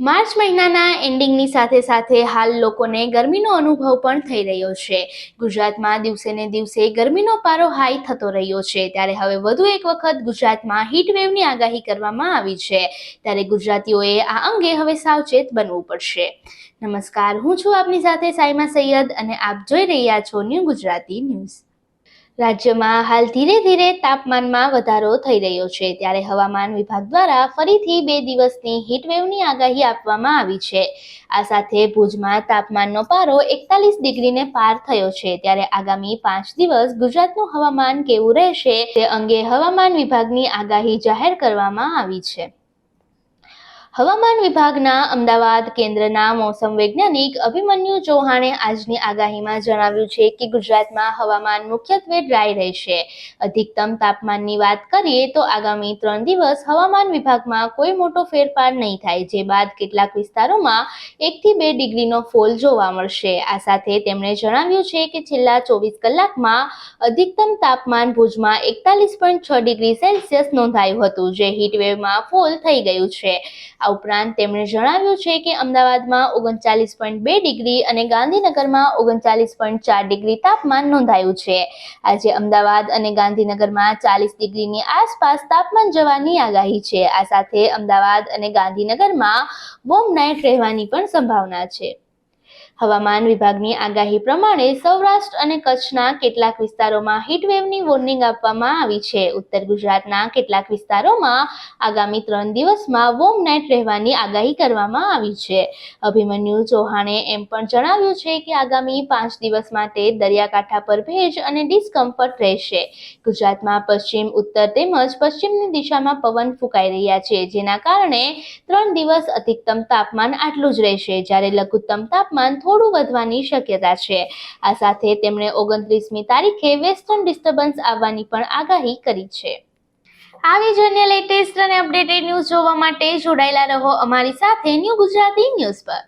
March મહિનાના એન્ડિંગની સાથે સાથે હાલ લોકોને ગરમીનો અનુભવ પણ થઈ રહ્યો છે. ગુજરાતમાં દિવસે ને દિવસે ગરમીનો પારો હાઈ થતો રહ્યો છે. ત્યારે હવે વધુ એક વખત ગુજરાતમાં હીટવેવની આગાહી કરવામાં આવી છે. ત્યારે ગુજરાતીઓએ આ અંગે હવે સાવચેત બનવું પડશે. નમસ્કાર, હું છું આપની સાથે સાઈમા સૈયદ અને આપ જોઈ રહ્યા છો ન્યૂ ગુજરાતી ન્યૂઝ. રાજ્યમાં હાલ ધીરે ધીરે તાપમાનમાં વધારો થઈ રહ્યો છે. ત્યારે હવામાન વિભાગ દ્વારા ફરીથી બે દિવસની હીટવેવની આગાહી આપવામાં આવી છે. આ સાથે ભુજમાં તાપમાનનો પારો એકતાલીસ ડિગ્રીને પાર થયો છે. ત્યારે આગામી પાંચ દિવસ ગુજરાતનું હવામાન કેવું રહેશે તે અંગે હવામાન વિભાગની આગાહી જાહેર કરવામાં આવી છે. હવામાન વિભાગના અમદાવાદ કેન્દ્રના મોસમ વૈજ્ઞાનિક અભિમન્યુ ચૌહાણે આજની આગાહીમાં જણાવ્યું છે કે ગુજરાતમાં હવામાન મુખ્યત્વે ડ્રાય રહેશે. અધિકતમ તાપમાનની વાત કરીએ તો આગામી ત્રણ દિવસ હવામાન વિભાગમાં કોઈ મોટો ફેરફાર નહીં થાય, જે બાદ કેટલાક વિસ્તારોમાં એકથી બે ડિગ્રીનો ફોલ જોવા મળશે. આ સાથે તેમણે જણાવ્યું છે કે છેલ્લા ચોવીસ કલાકમાં અધિકતમ તાપમાન ભુજમાં એકતાલીસ પોઈન્ટ છ ડિગ્રી સેલ્સિયસ નોંધાયું હતું, જે હીટવેવમાં ફોલ થઈ ગયું છે. આ ઉપરાંત તેમણે જણાવ્યું છે કે અમદાવાદમાં ઓગણચાલીસ પોઈન્ટ બે ડિગ્રી અને ગાંધીનગરમાં ઓગણચાલીસ પોઈન્ટ ચાર ડિગ્રી તાપમાન નોંધાયું છે. આજે અમદાવાદ અને ગાંધીનગરમાં ચાલીસ ડિગ્રીની આસપાસ તાપમાન જવાની આગાહી છે. આ સાથે અમદાવાદ અને ગાંધીનગરમાં વોમ નાઇટ રહેવાની પણ સંભાવના છે. હવામાન વિભાગની આગાહી પ્રમાણે સૌરાષ્ટ્ર અને કચ્છના કેટલાક વિસ્તારોમાં હીટવેવની વોર્નિંગ આપવામાં આવી છે. ઉત્તર ગુજરાતના કેટલાક વિસ્તારોમાં આગામી ત્રણ દિવસમાં વોર્મ નાઇટ રહેવાની આગાહી કરવામાં આવી છે. અભિમન્યુ ચૌહાણે એમ પણ જણાવ્યું છે કે આગામી પાંચ દિવસ માટે દરિયાકાંઠા પર ભેજ અને ડિસ્કમ્ફર્ટ રહેશે. ગુજરાતમાં પશ્ચિમ, ઉત્તર તેમજ પશ્ચિમની દિશામાં પવન ફૂંકાઈ રહ્યા છે, જેના કારણે ત્રણ દિવસ અધિકતમ તાપમાન આટલું જ રહેશે. જ્યારે લઘુત્તમ તાપમાન થોડું વધવાની શક્યતા છે. આ સાથે તેમણે ઓગણત્રીસમી તારીખે વેસ્ટર્ન ડિસ્ટર્બન્સ આવવાની પણ આગાહી કરી છે. આવી જ અન્ય લેટેસ્ટ અને અપડેટેડ ન્યૂઝ જોવા માટે જોડાયેલા રહો અમારી સાથે ન્યૂ ગુજરાતી ન્યૂઝ પર.